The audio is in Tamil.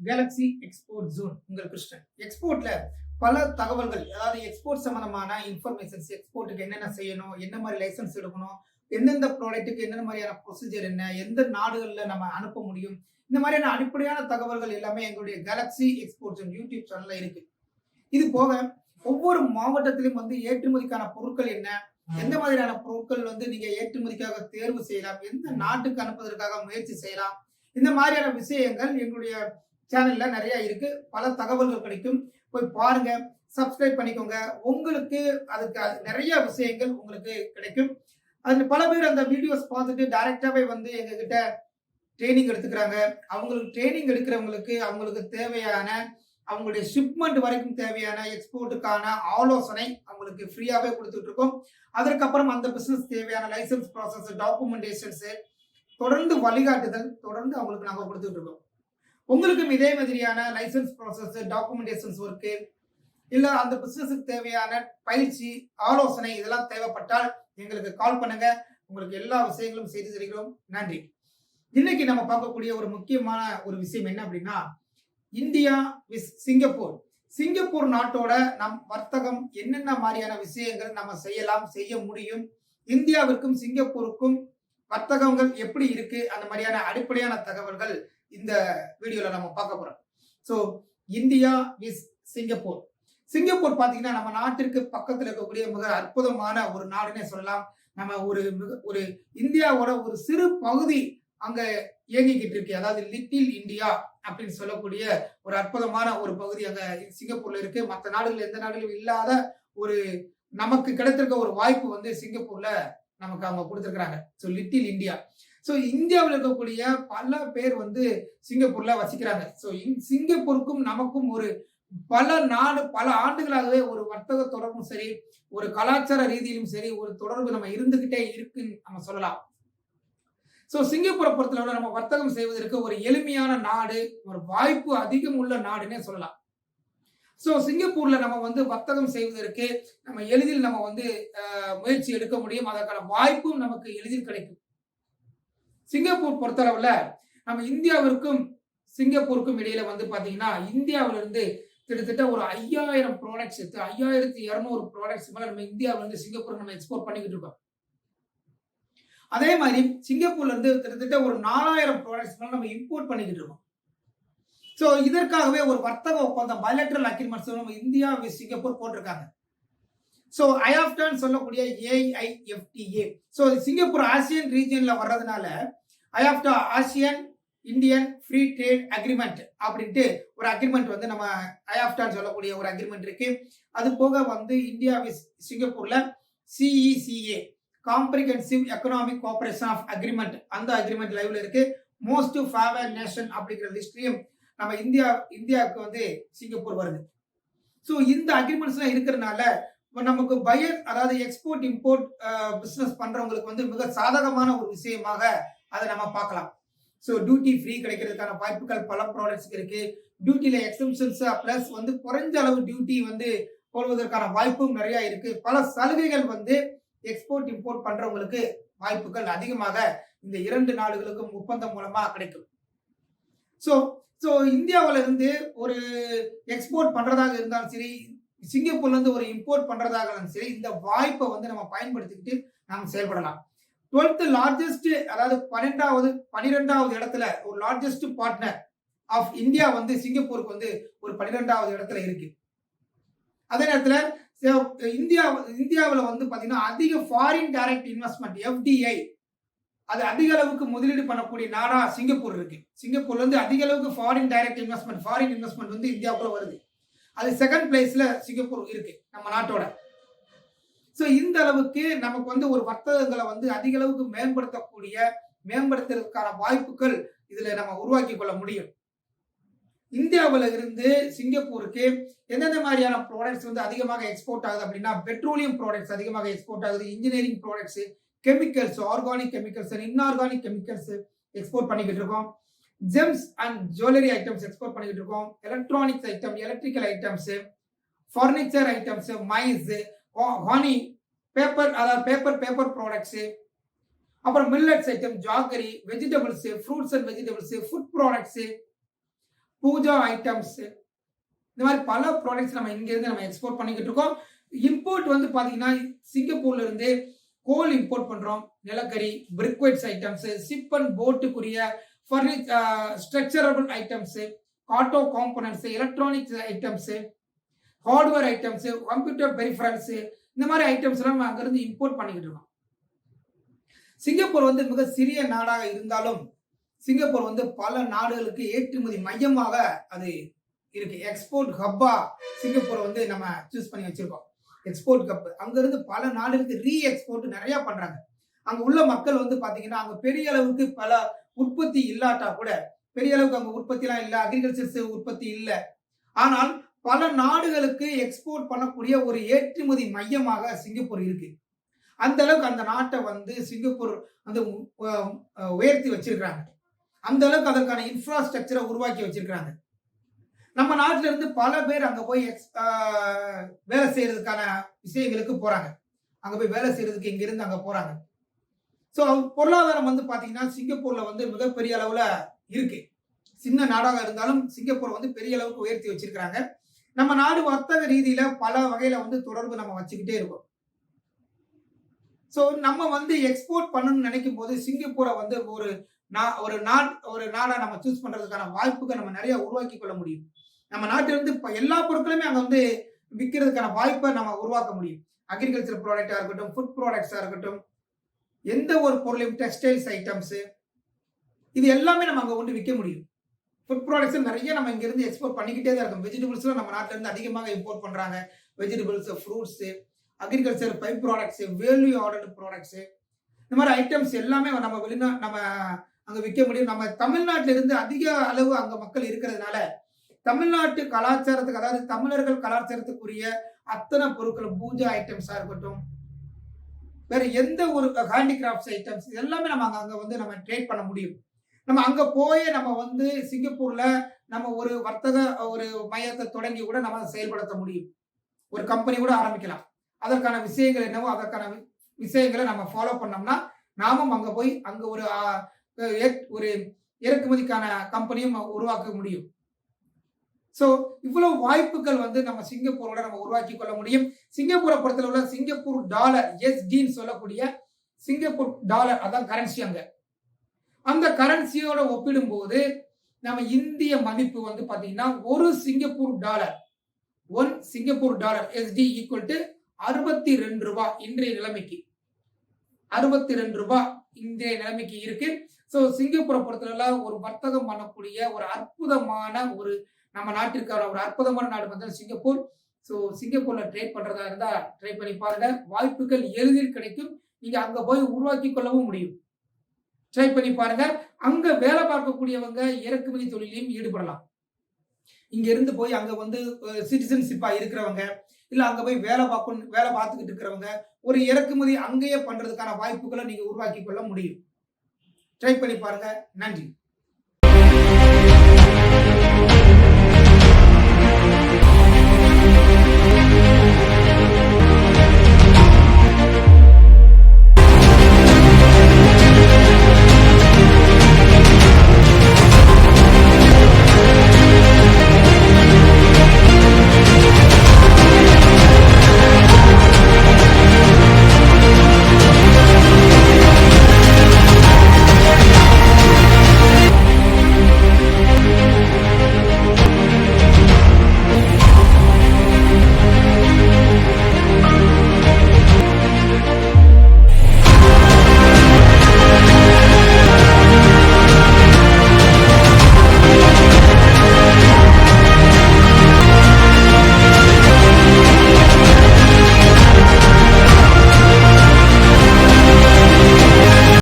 கேலக்ஸி எக்ஸ்போர்ட் ஜோன் உங்கள் கிருஷ்ணன். எக்ஸ்போர்ட்ல பல தகவல்கள் அதாவது எக்ஸ்போர்ட் சம்பந்தமான இன்ஃபர்மேஷன்ஸ் எக்ஸ்போர்ட்டுக்கு என்னென்ன செய்யணும் என்ன மாதிரி லைசன்ஸ் எடுக்கணும் எந்தெந்த ப்ராடக்ட்டுக்கு என்னென்ன மாதிரியான ப்ரொசீஜர் என்ன எந்த நாடுகளில் நம்ம அனுப்ப முடியும் இந்த மாதிரியான அடிப்படையான தகவல்கள் எல்லாமே எங்களுடைய கேலக்ஸி எக்ஸ்போர்ட் ஜோன் யூடியூப் சேனல்ல இருக்கு. இது போக ஒவ்வொரு மாவட்டத்திலும் வந்து ஏற்றுமதிக்கான பொருட்கள் என்ன எந்த மாதிரியான பொருட்கள் வந்து நீங்க ஏற்றுமதிக்காக தேர்வு செய்யலாம் எந்த நாட்டுக்கு அனுப்புவதற்காக முயற்சி செய்யலாம் இந்த மாதிரியான விஷயங்கள் எங்களுடைய சேனல்ல நிறைய இருக்கு. பல தகவல்கள் கிடைக்கும். போய் பாருங்க சப்ஸ்கிரைப் பண்ணிக்கோங்க. உங்களுக்கு அதுக்கு நிறைய விஷயங்கள் உங்களுக்கு கிடைக்கும். அதில் பல பேர் அந்த வீடியோஸ் பார்த்துட்டு டைரக்டாவே வந்து எங்ககிட்ட ட்ரைனிங் எடுத்துக்கிறாங்க. அவங்களுக்கு ட்ரைனிங் எடுக்கிறவங்களுக்கு அவங்களுக்கு தேவையான அவங்களுடைய ஷிப்மெண்ட் வரைக்கும் தேவையான எக்ஸ்போர்ட்டுக்கான ஆலோசனை அவங்களுக்கு ஃப்ரீயாகவே கொடுத்துட்டு இருக்கோம் அதற்கப்புறம் அந்த பிஸ்னஸ் தேவையான லைசன்ஸ் ப்ராசஸ் டாக்குமெண்டேஷன்ஸு தொடர்ந்து வழிகாட்டுதல் தொடர்ந்து அவங்களுக்கு நாங்கள் கொடுத்துட்டு இருக்கோம் உங்களுக்கும் இதே மாதிரியான லைசன்ஸ் ப்ராசஸ் டாக்குமெண்டேஷன்ஸ் ஒர்க்கு இல்லை அந்த பிசினஸுக்கு தேவையான பயிற்சி ஆலோசனை இதெல்லாம் தேவைப்பட்டால் எங்களுக்கு கால் பண்ணுங்க. உங்களுக்கு எல்லா விஷயங்களும் செய்து தருகிறோம். நன்றி. இன்னைக்கு நம்ம பார்க்கக்கூடிய ஒரு முக்கியமான ஒரு விஷயம் என்ன அப்படின்னா இந்தியா விஸ் சிங்கப்பூர். சிங்கப்பூர் நாட்டோட நம் வர்த்தகம் என்னென்ன மாதிரியான விஷயங்கள் நம்ம செய்யலாம் செய்ய முடியும் இந்தியாவிற்கும் சிங்கப்பூருக்கும் வர்த்தகங்கள் எப்படி இருக்கு அந்த மாதிரியான அடிப்படையான தகவல்கள் இந்த வீடியோல நம்ம பார்க்க போறோம். So India is Singapore. Singapore பார்த்தீங்கன்னா நம்ம நாட்டிற்கு பக்கத்தில் இருக்கக்கூடிய மிக அற்புதமான ஒரு நாடுன்னே சொல்லலாம். நம்ம ஒரு மிக ஒரு இந்தியாவோட ஒரு சிறு பகுதி அங்க இயங்கிக்கிட்டு இருக்கு. அதாவது லிட்டில் இந்தியா அப்படின்னு சொல்லக்கூடிய ஒரு அற்புதமான ஒரு பகுதி அங்க சிங்கப்பூர்ல இருக்கு. மற்ற நாடுகள் எந்த நாடுகளும் இல்லாத ஒரு நமக்கு கிடைத்திருக்க ஒரு வாய்ப்பு வந்து சிங்கப்பூர்ல நமக்கு அவங்க கொடுத்துருக்குறாங்க. ஸோ லிட்டில் இந்தியா ஸோ இந்தியாவில் இருக்கக்கூடிய பல பேர் வந்து சிங்கப்பூர்ல வசிக்கிறாங்க. ஸோ சிங்கப்பூருக்கும் நமக்கும் ஒரு பல நாடு பல ஆண்டுகளாகவே ஒரு வர்த்தக தொடர்பும் சரி ஒரு கலாச்சார ரீதியிலும் சரி ஒரு தொடர்பு நம்ம இருந்துகிட்டே இருக்குன்னு நம்ம சொல்லலாம். ஸோ சிங்கப்பூரை பொறுத்தளவில் நம்ம வர்த்தகம் செய்வதற்கு ஒரு எளிமையான நாடு ஒரு வாய்ப்பு அதிகம் உள்ள நாடுன்னே சொல்லலாம். ஸோ சிங்கப்பூர்ல நம்ம வந்து வர்த்தகம் செய்வதற்கு நம்ம எளிதில் நம்ம வந்து முயற்சி எடுக்க முடியும். அதற்கான வாய்ப்பும் நமக்கு எளிதில் கிடைக்கும். சிங்கப்பூர் பொறுத்தளவுல நம்ம இந்தியாவிற்கும் சிங்கப்பூருக்கும் இடையில வந்து பாத்தீங்கன்னா இந்தியாவிலிருந்து கிட்டத்தட்ட ஒரு ஐயாயிரம் ப்ராடக்ட்ஸ் எடுத்து ஐயாயிரத்தி இரநூறு ப்ராடக்ட்ஸ் மேல நம்ம இந்தியாவில இருந்து சிங்கப்பூர் நம்ம எக்ஸ்போர்ட் பண்ணிக்கிட்டு இருக்கோம். அதே மாதிரி சிங்கப்பூர்ல இருந்து கிட்டத்தட்ட ஒரு நாலாயிரம் ப்ராடக்ட்ஸ் மேல நம்ம இம்போர்ட் பண்ணிக்கிட்டு இருக்கோம். ஸோ இதற்காகவே ஒரு வர்த்தக ஒப்பந்தம் பயலட்ரல் அக்ரிமெண்ட்ஸ் நம்ம இந்தியா சிங்கப்பூர் போட்டிருக்காங்க. ஸோ ஐஆஃப்டான்னு சொல்லக்கூடிய ஏஐஎஃப்டிஏ ஸோ சிங்கப்பூர் ஆசியன் ரீஜியன்ல வர்றதுனால I of the ASEAN Indian free trade agreement அப்படின்ட்டு ஒரு அக்ரிமெண்ட் வந்து நம்ம ஐஆப்டான்னு சொல்லக்கூடிய ஒரு அக்ரிமெண்ட் இருக்கு. அது போக வந்து இந்தியா சிங்கப்பூர்ல CECA comprehensive economic cooperation of agreement அந்த அக்ரிமெண்ட் லைவ்ல இருக்கு. மோஸ்ட் ஃபேவர் நேஷன் அப்படிங்கிற லிஸ்ட்லையும் நம்ம இந்தியா இந்தியாவுக்கு வந்து சிங்கப்பூர் வருது. ஸோ இந்த அக்ரிமெண்ட்ஸ்லாம் இருக்கிறதுனால நமக்கு பயர் அதாவது எக்ஸ்போர்ட் இம்போர்ட் பிஸ்னஸ் பண்றவங்களுக்கு வந்து மிக சாதகமான ஒரு விஷயமாக அதை நம்ம பார்க்கலாம். ஸோ டியூட்டி ஃப்ரீ கிடைக்கிறதுக்கான வாய்ப்புகள் பல ப்ராடக்ட்ஸ்க்கு இருக்கு. டியூட்டியில எக்ஸம்ஷன்ஸ் பிளஸ் வந்து குறைஞ்ச அளவு டியூட்டி வந்து போடுவதற்கான வாய்ப்பும் நிறைய இருக்கு. பல சலுகைகள் வந்து எக்ஸ்போர்ட் இம்போர்ட் பண்றவங்களுக்கு வாய்ப்புகள் அதிகமாக இந்த இரண்டு நாடுகளுக்கும் ஒப்பந்தம் மூலமா கிடைக்கும். ஸோ ஸோ இந்தியாவில இருந்து ஒரு எக்ஸ்போர்ட் பண்றதாக இருந்தாலும் சரி சிங்கப்பூர்ல இருந்து ஒரு இம்போர்ட் பண்றதாக இருந்தாலும் சரி இந்த வாய்ப்பை வந்து நம்ம பயன்படுத்திக்கிட்டு நாம் செயல்படலாம். டுவெல்த் லார்ஜஸ்ட் அதாவது பன்னெண்டாவது பனிரெண்டாவது இடத்துல ஒரு லார்ஜஸ்ட் பார்ட்னர் ஆஃப் இந்தியா வந்து சிங்கப்பூருக்கு வந்து ஒரு பன்னிரெண்டாவது இடத்துல இருக்கு. அதே நேரத்தில் இந்தியா இந்தியாவில் வந்து பார்த்தீங்கன்னா அதிக ஃபாரின் டைரக்ட் இன்வெஸ்ட்மெண்ட் எஃப்டிஐ அது அதிக அளவுக்கு முதலீடு பண்ணக்கூடிய நாடா சிங்கப்பூர் இருக்கு. சிங்கப்பூர்ல இருந்து அதிக அளவுக்கு foreign direct investment foreign investment வந்து இந்தியாவுக்குள்ள வருது. அது செகண்ட் பிளேஸ்ல சிங்கப்பூர் இருக்கு நம்ம நாட்டோட. ஸோ இந்த அளவுக்கு நமக்கு வந்து ஒரு வர்த்தகங்களை வந்து அதிக அளவுக்கு மேம்படுத்தக்கூடிய மேம்படுத்துறதுக்கான வாய்ப்புகள் இதுல நம்ம உருவாக்கி கொள்ள முடியும். இந்தியாவில் இருந்து சிங்கப்பூருக்கு எந்தெந்த மாதிரியான ப்ராடக்ட்ஸ் வந்து அதிகமாக எக்ஸ்போர்ட் ஆகுது அப்படின்னா பெட்ரோலியம் ப்ராடக்ட்ஸ் அதிகமாக எக்ஸ்போர்ட் ஆகுது engineering products chemicals organic chemicals inorganic chemicals export பண்ணிக்கிட்டு இருக்கோம். Gems and jewellery items export பண்ணிக்கிட்டு இருக்கோம். Electronics item electrical items furniture items maize honey paper அதாவது பேப்பர் பேப்பர் ப்ராடக்ட்ஸு அப்புறம் millets item jaggery vegetables fruits and vegetables food products puja items இந்த மாதிரி பல ப்ராடக்ட்ஸ் நம்ம இங்கேருந்து நம்ம எக்ஸ்போர்ட் பண்ணிக்கிட்டு இருக்கோம். இம்போர்ட் வந்து பார்த்தீங்கன்னா சிங்கப்பூர்ல இருந்து கோல் இம்போர்ட் பண்ணுறோம் நிலக்கரி briquettes items chip and போட்டுக்குரிய furnish structurable items auto components electronics items hardware items computer peripherals இந்த மாதிரி ஐட்டம்ஸ் எல்லாம் நம்ம அங்கிருந்து இம்போர்ட் பண்ணிக்கிட்டு இருக்கோம். சிங்கப்பூர் வந்து மிக சிறிய நாடாக இருந்தாலும் சிங்கப்பூர் வந்து பல நாடுகளுக்கு ஏற்றுமதி மையமாக அது இருக்கு. எக்ஸ்போர்ட் ஹப்பா சிங்கப்பூர் வந்து நம்ம சூஸ் பண்ணி வச்சிருக்கோம். எக்ஸ்போர்ட் ஹப் அங்கிருந்து பல நாடுகளுக்கு ரீ எக்ஸ்போர்ட் நிறைய பண்றாங்க. அங்க உள்ள மக்கள் வந்து பாத்தீங்கன்னா அங்க பெரிய அளவுக்கு பல உற்பத்தி இல்லாட்டா கூட பெரிய அளவுக்கு அங்க உற்பத்தி எல்லாம் இல்ல அக்ரிகல்ச்சர்ஸ் உற்பத்தி இல்ல. ஆனால் பல நாடுகளுக்கு எக்ஸ்போர்ட் பண்ணக்கூடிய ஒரு ஏற்றுமதி மையமாக சிங்கப்பூர் இருக்கு. அந்த அளவுக்கு அந்த நாட்டை வந்து சிங்கப்பூர் வந்து உயர்த்தி வச்சிருக்கிறாங்க. அந்த அளவுக்கு அதற்கான இன்ஃப்ராஸ்ட்ரக்சரை உருவாக்கி வச்சிருக்கிறாங்க. நம்ம நாட்டில இருந்து பல பேர் அங்க போய் எக்ஸ் வேலை செய்யறதுக்கான விஷயங்களுக்கு போறாங்க. அங்க போய் வேலை செய்யறதுக்கு இங்க இருந்து அங்க போறாங்க. ஸோ பொருளாதாரம் வந்து பாத்தீங்கன்னா சிங்கப்பூர்ல வந்து மிகப்பெரிய அளவுல இருக்கு. சின்ன நாடாக இருந்தாலும் சிங்கப்பூர் வந்து பெரிய அளவுக்கு உயர்த்தி வச்சிருக்கிறாங்க. நம்ம நாடு வர்த்தக ரீதியில பல வகையில வந்து தொடர்பு நம்ம வச்சுக்கிட்டே இருக்கோம். ஸோ நம்ம வந்து எக்ஸ்போர்ட் பண்ணணும்னு நினைக்கும் போது சிங்கப்பூரை வந்து ஒரு நா- ஒரு நாட் ஒரு நாடா நம்ம சூஸ் பண்றதுக்கான வாய்ப்புகள் நம்ம நிறைய உருவாக்கி கொள்ள முடியும். நம்ம நாட்டிலிருந்து இப்போ எல்லா பொருட்களுமே அங்கே வந்து விற்கிறதுக்கான வாய்ப்பை நம்ம உருவாக்க முடியும். அக்ரிகல்ச்சர் ப்ராடக்டாக இருக்கட்டும் ஃபுட் ப்ராடக்ட்ஸாக இருக்கட்டும் எந்த ஒரு பொருளையும் டெக்ஸ்டைல்ஸ் ஐட்டம்ஸு இது எல்லாமே நம்ம அங்கே கொண்டு விற்க முடியும். ஃபுட் ப்ராடக்ட்ஸ் நிறைய நம்ம இங்கேருந்து எக்ஸ்போர்ட் பண்ணிக்கிட்டே தான் இருக்கும். வெஜிடபிள்ஸ்லாம் நம்ம நாட்டிலேருந்து அதிகமாக இம்போர்ட் பண்ணுறாங்க vegetables fruits agriculture pipe products value ordered products இந்த மாதிரி ஐட்டம்ஸ் எல்லாமே நம்ம வெளிநா நம்ம அங்கே விற்க முடியும். நம்ம தமிழ்நாட்டிலிருந்து அதிக அளவு அங்கே மக்கள் இருக்கிறதுனால தமிழ்நாட்டு கலாச்சாரத்துக்கு அதாவது தமிழர்கள் கலாச்சாரத்துக்குரிய அத்தனை பொருட்கள் பூஜை ஐட்டம்ஸாக இருக்கட்டும் வேற எந்த ஒரு ஹேண்டிகிராஃப்ட்ஸ் ஐட்டம்ஸ் எல்லாமே நம்ம அங்கே அங்கே வந்து நம்ம ட்ரேட் பண்ண முடியும். நம்ம அங்க போய் நம்ம வந்து சிங்கப்பூர்ல நம்ம ஒரு வர்த்தக ஒரு மையத்தை தொடங்கி கூட நம்ம செயல்படுத்த முடியும். ஒரு கம்பெனி கூட ஆரம்பிக்கலாம். அதற்கான விஷயங்கள் என்னவோ அதற்கான விஷயங்களை நம்ம ஃபாலோ பண்ணோம்னா நாமும் அங்க போய் அங்க ஒரு ஒரு இறக்குமதிக்கான கம்பெனியும் உருவாக்க முடியும். ஸோ இவ்வளவு வாய்ப்புகள் வந்து நம்ம சிங்கப்பூரோட நம்ம உருவாக்கி கொள்ள முடியும். சிங்கப்பூரை பொறுத்தளவுல சிங்கப்பூர் டாலர் எஸ்டின்னு சொல்லக்கூடிய சிங்கப்பூர் டாலர் அதான் கரன்சி அங்கே. அந்த கரன்சியோட ஒப்பிடும்போது நம்ம இந்திய மதிப்பு வந்து பார்த்தீங்கன்னா ஒரு Singapore dollar. One Singapore dollar SD equal to அறுபத்தி ரெண்டு ரூபா இன்றைய நிலைமைக்கு. அறுபத்தி ரெண்டு ரூபா இன்றைய நிலைமைக்கு இருக்கு. ஸோ சிங்கப்பூரை பொறுத்தவரை ஒரு வர்த்தகம் பண்ணக்கூடிய ஒரு அற்புதமான ஒரு நம்ம நாட்டிற்கான ஒரு அற்புதமான நாடு வந்து சிங்கப்பூர். ஸோ சிங்கப்பூர்ல ட்ரேட் பண்றதா இருந்தா ட்ரை பண்ணி பாருங்க. வாய்ப்புகள் எளிதில் கிடைக்கும். நீங்க அங்க போய் உருவாக்கி கொள்ளவும் முடியும். ட்ரை பண்ணி பாருங்க. அங்க வேலை பார்க்கக்கூடியவங்க இறக்குமதி தொழிலையும் ஈடுபடலாம். இங்க இருந்து போய் அங்க வந்து சிட்டிசன்ஷிப்பா இருக்கிறவங்க இல்ல அங்க போய் வேலை பார்க்கணும் வேலை பார்த்துக்கிட்டு இருக்கிறவங்க ஒரு இறக்குமதி அங்கேயே பண்றதுக்கான வாய்ப்புகளை நீங்க உருவாக்கி கொள்ள முடியும். ட்ரை பண்ணி பாருங்க. நன்றி.